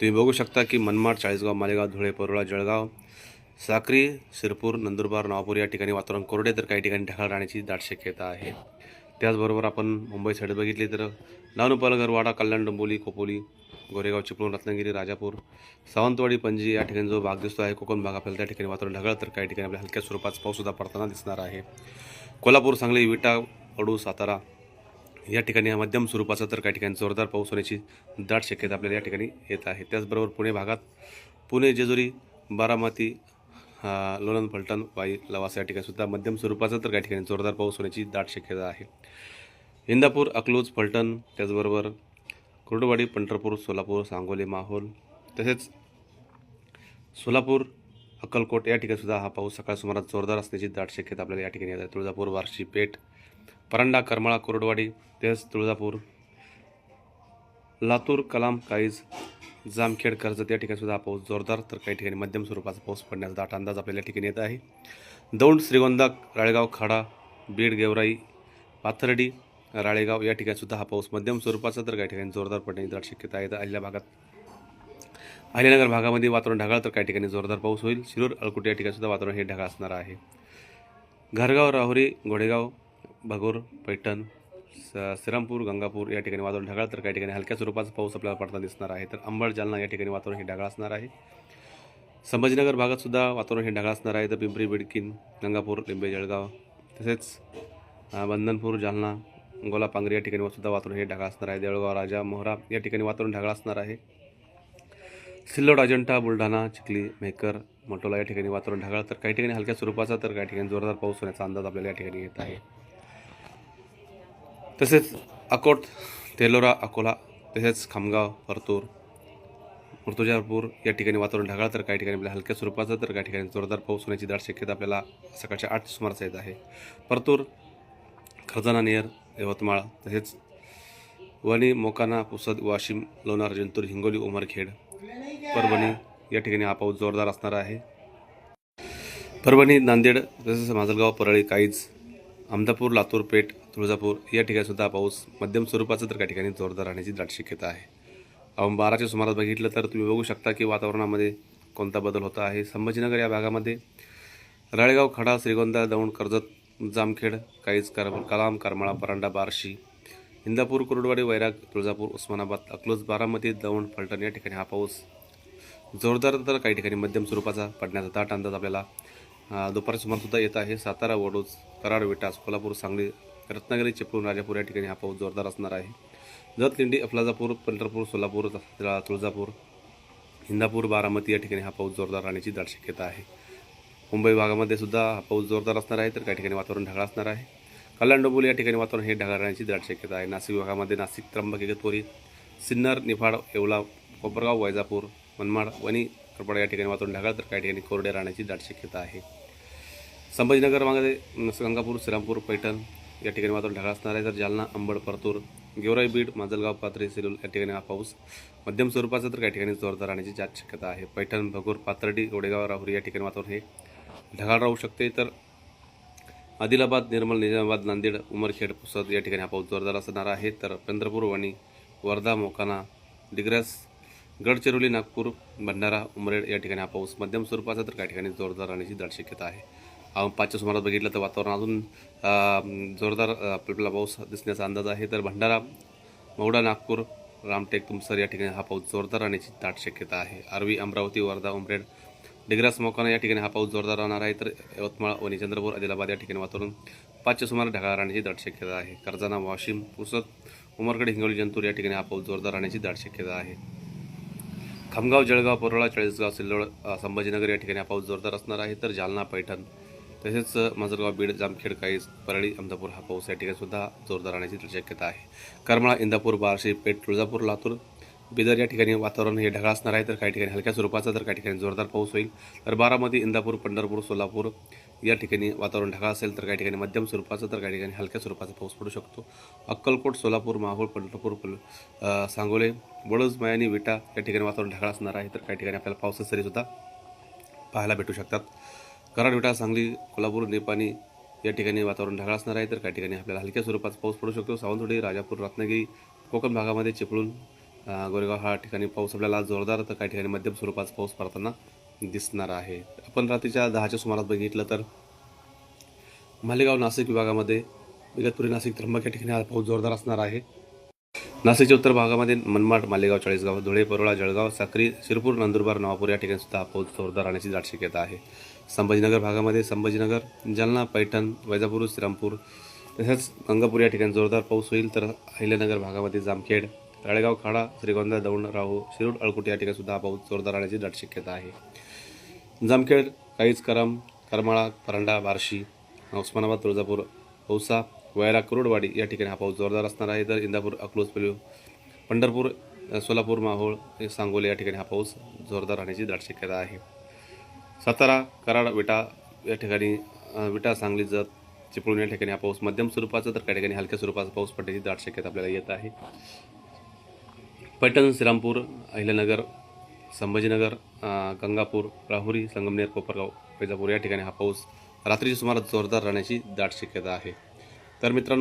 तुम्ही बघू शकता की मनमाड चाळीसगाव मालेगाव धुळे परोळा जळगाव साक्री शिरपूर नंदुरबार नवापूर या ठिकाणी वातावरण कोरडे तर काही ठिकाणी ढगाळ राहण्याची दाट शक्यता आहे त्याचबरोबर आपण मुंबई साईड बघितली तर डहाणू वाडा कल्याण डोंबोली खोपोली गोरेगाव चिपळूण रत्नागिरी राजापूर सावंतवाडी पणजी या ठिकाणी जो भाग दिसतो आहे कोकण भाग आपल्याला त्या ठिकाणी वातावरण ढगाळ तर काही ठिकाणी आपल्या हलक्या स्वरूपात पाऊससुद्धा पडताना दिसणार आहे. कोल्हापूर सांगली विटा अडू सातारा या ठिकाणी मध्यम स्वरूपाचा तर काही ठिकाणी जोरदार पाऊस होण्याची दाट शक्यता आपल्याला या ठिकाणी येत आहे. त्याचबरोबर पुणे भागात पुणे जेजुरी बारामती हा, लोणंद फलटण वाई लवासा या ठिकाणी सुद्धा मध्यम स्वरूपाचा तर काही ठिकाणी जोरदार पाऊस होण्याची दाट शक्यता आहे. इंदापूर अकलूज फलटण त्याचबरोबर कुर्डवाडी पंढरपूर सोलापूर सांगोली माहोल तसेच सोलापूर अक्कलकोट या ठिकाणी सुद्धा हा पाऊस सकाळ सुमारास जोरदार असण्याची दाट शक्यता आपल्याला या ठिकाणी येत आहे. तुळजापूर वारशी पेठ परांडा करमाळा कोरडवाडी तेच तुळजापूर लातूर कलाम काईज जामखेड कर्जत या ठिकाणी सुद्धा हा पाऊस जोरदार तर काही ठिकाणी मध्यम स्वरूपाचा पाऊस पडण्याचा दाट अंदाज आपल्याला ठिकाणी येत आहे. दौंड श्रीगोंदा राळेगाव खाडा बीड गेवराई पाथर्डी राळेगाव या ठिकाणीसुद्धा हा पाऊस मध्यम स्वरूपाचा तर काही ठिकाणी जोरदार पडण्याची दाट शक्यता आहे. अहिल्या भागात अहिल्यानगर भागामध्ये वातावरण ढगाळ तर काही ठिकाणी जोरदार पाऊस होईल. शिरूर अळकुट या ठिकाणीसुद्धा वातावरण हे ढगाळ असणार आहे. घरगाव राहुरी घोडेगाव भगोर पैठण स श्रीरामपूर गंगापूर या ठिकाणी वातावरण ढगाळ तर काही ठिकाणी हलक्या स्वरूपाचा पाऊस आपल्याला पडताना दिसणार आहे. तर अंबड जालना या ठिकाणी वातावरण हे ढगाळ असणार आहे. संभाजीनगर भागातसुद्धा वातावरण हे ढगाळ असणार आहे. तर पिंपरी बिडकीन गंगापूर लिंबे जळगाव तसेच बंधनपूर जालना गोला पांगरी या ठिकाणी सुद्धा वातावरण हे ढगाळ असणार आहे. देळगाव राजा मोहरा या ठिकाणी वातावरण ढगाळ असणार आहे. सिल्लोड अजंठा बुलढाणा चिखली मेहकर मोटोला या ठिकाणी वातावरण ढगाळ तर काही ठिकाणी हलक्या स्वरूपाचा तर काही ठिकाणी जोरदार पाऊस होण्याचा अंदाज आपल्याला या ठिकाणी येत आहे. तसेच अकोट तेलोरा अकोला तसेच खामगाव परतूर मुर्तुजापूर या ठिकाणी वातावरण ढगाळ तर काही ठिकाणी आपल्या हलक्या स्वरूपाचा तर काही ठिकाणी जोरदार पाऊस होण्याची दाट शक्यता आपल्याला सकाळच्या आठ सुमारास येत आहे. परतूर खरजाना नियर यवतमाळ तसेच वणी मोकाना पुसद वाशिम लोणार जिंतूर हिंगोली उमरखेड परभणी या ठिकाणी हा पाऊस जोरदार असणार आहे. परभणी नांदेड तसेच माजलगाव परळी काईज अहमदापूर लातूर पेठ तुळजापूर या ठिकाणीसुद्धा पाऊस मध्यम स्वरूपाचा तर काही ठिकाणी जोरदार राहण्याची दाट शक्यता आहे. अवं बाराच्या सुमारास बघितलं तर तुम्ही बघू शकता की वातावरणामध्ये कोणता बदल होता आहे. संभाजीनगर या भागामध्ये राळेगाव खडा श्रीगोंदा दौंड कर्जत जामखेड काहीच कर कलाम करमाळा परांडा बार्शी इंदापूर कुरुडवाडी वैराग तुळजापूर उस्मानाबाद अकलूज बारामती दौंड फलटण या ठिकाणी हा पाऊस जोरदार तर काही ठिकाणी मध्यम स्वरूपाचा पडण्याचा दाट अंदाज आपल्याला दुपारच्या सुमारसुद्धा येत आहे. सातारा वडोज कराड विटास कोल्हापूर सांगली रत्नागिरी चिपळूण राजापूर या ठिकाणी हा पाऊस जोरदार असणार आहे. जत लिंडी अफलाजापूर पंढरपूर सोलापूर तुळजापूर इंदापूर बारामती या ठिकाणी हा पाऊस जोरदार राहण्याची दाट शक्यता आहे. मुंबई भागामध्ये सुद्धा हा पाऊस जोरदार असणार आहे तर काही ठिकाणी वातावरण ढगाळ असणार आहे. कल्याण डोंबोली या ठिकाणी वातावरण हे ढगाळ राहण्याची दाट शक्यता आहे. नाशिक भागामध्ये नाशिक त्र्यंबक इगतपुरी सिन्नर निफाड येवला कोपरगाव वैजापूर मनमाड वणी करपाड या ठिकाणी वातावरण ढगाळ तर काही ठिकाणी कोरडे राहण्याची दाट शक्यता आहे. संभाजीनगरमध्ये अं, गंगापूर श्रीरामपूर पैठण या ठिकाणी मात्र ढगाळ असणार आहे. तर जालना अंबड परतूर गेवराई बीड माजलगाव पाथरी सेलूल या ठिकाणी हा पाऊस मध्यम स्वरूपाचा तर काही ठिकाणी जोरदार राहण्याची जास्त शक्यता आहे. पैठण भगूर पाथर्डी गोडेगाव राहुरी या ठिकाणी मात्र हे ढगाळ राहू शकते. तर आदिलाबाद निर्मल निजामाबाद नांदेड उमरखेड पुसद या ठिकाणी हा पाऊस जोरदार असणार आहे. तर चंद्रपूर वणी वर्धा मोकाना डिग्रस गडचिरोली नागपूर भंडारा उमरेड या ठिकाणी हा पाऊस मध्यम स्वरूपाचा तर काही ठिकाणी जोरदार राहण्याची दाट शक्यता आहे. पाचच्या सुमारास बघितलं तर वातावरण अजून जोरदार आपल्याला पाऊस दिसण्याचा अंदाज आहे. तर भंडारा मौडा नागपूर रामटेक तुमसर या ठिकाणी हा पाऊस जोरदार राहण्याची दाट शक्यता आहे. आरवी अमरावती वर्धा उमरेड डिग्रास मोकाना या ठिकाणी हा पाऊस जोरदार राहणार आहे. तर यवतमाळ वणी चंद्रपूर आदिलाबाद या ठिकाणी वातावरण पाचच्या सुमारे ढगाळ राहण्याची दाट शक्यता आहे. कर्जाना वाशिम पुसद उमरगड हिंगोली जंतूर या ठिकाणी हा पाऊस जोरदार राहण्याची दाट शक्यता आहे. खामगाव जळगाव परोळा चाळीसगाव सिल्लोड संभाजीनगर या ठिकाणी हा पाऊस जोरदार असणार आहे. तर जालना पैठण तसेच अ, माजलगाव बीड जामखेड काईज परळी अमदापूर हा पाऊस या ठिकाणी सुद्धा जोरदार राहण्याची शक्यता आहे. करमाळा इंदापूर बार्शी पेठ तुळजापूर लातूर बिदर या ठिकाणी वातावरण हे ढगाळ असणार आहे तर काही ठिकाणी हलक्या स्वरूपाचा तर काही ठिकाणी जोरदार पाऊस होईल. तर बारामती इंदापूर पंढरपूर सोलापूर या ठिकाणी वातावरण ढगाळ असेल तर काही ठिकाणी मध्यम स्वरूपाचा तर काही ठिकाणी हलक्या स्वरूपाचा पाऊस पडू शकतो. अक्कलकोट सोलापूर माहूर पंढरपूर सांगोले बडोज मयानी विटा या ठिकाणी वातावरण ढगाळ असणार आहे तर काही ठिकाणी आपल्याला पावसाचे सरीसुद्धा पाहायला भेटू शकतात. कराड विटा सांगली कोल्हापूर निपाणी या ठिकाणी वातावरण ढगाळ असणार आहे. तर काही ठिकाणी आपल्याला हलक्या स्वरूपाचा पाऊस पडू शकतो. सावंतवाडी राजापूर रत्नागिरी कोकण भागामध्ये चिपळूण गोरेगाव हा ठिकाणी पाऊस आपल्याला जोरदार तर काही ठिकाणी मध्यम स्वरूपाचा पाऊस पडताना दिसणार आहे. आपण रात्रीच्या दहाच्या सुमारास बघितलं तर मालेगाव नाशिक विभागामध्ये इगतपुरी नाशिक त्र्यंबक या ठिकाणी हा पाऊस जोरदार असणार आहे. नाशिकच्या उत्तर भागामध्ये मनमाड मालेगाव चाळीसगाव धुळे परोळा जळगाव साक्री शिरपूर नंदुरबार नवापूर या ठिकाणी सुद्धा पाऊस जोरदार राहण्याची दाट शक्यता आहे. संभाजीनगर भागामध्ये संभाजीनगर जालना पैठण वैजापूर श्रीरामपूर तसेच गंगापूर या ठिकाणी जोरदार पाऊस होईल तर अहिल्यानगर भागामध्ये जामखेड तळेगाव खाडा श्रीगोंदा दौंड राहू शिरूड अळकुट या ठिकाणी सुद्धा पाऊस जोरदार राहण्याची दाट शक्यता आहे. जामखेड काहीच करम करमाळा परांडा बार्शी उस्मानाबाद तुळजापूर औसा वयाला कुरुडवाडी या ठिकाणी हा पाऊस जोरदार असणार आहे. तर इंदापूर अकलूज पेलू पंढरपूर सोलापूर माहोळ सांगोली या ठिकाणी हा पाऊस जोरदार राहण्याची दाट शक्यता आहे. सातारा कराड विटा या ठिकाणी विटा सांगली जत चिपळूण या ठिकाणी हा पाऊस मध्यम स्वरूपाचा तर काही ठिकाणी हलक्या स्वरूपाचा पाऊस पडण्याची दाट शक्यता आपल्याला येत आहे. पैठण श्रीरामपूर अहिल्यानगर संभाजीनगर गंगापूर राहुरी संगमनेर कोपरगाव वैजापूर या ठिकाणी हा पाऊस रात्रीच्या सुमारास जोरदार राहण्याची दाट शक्यता आहे. तर मित्रांनो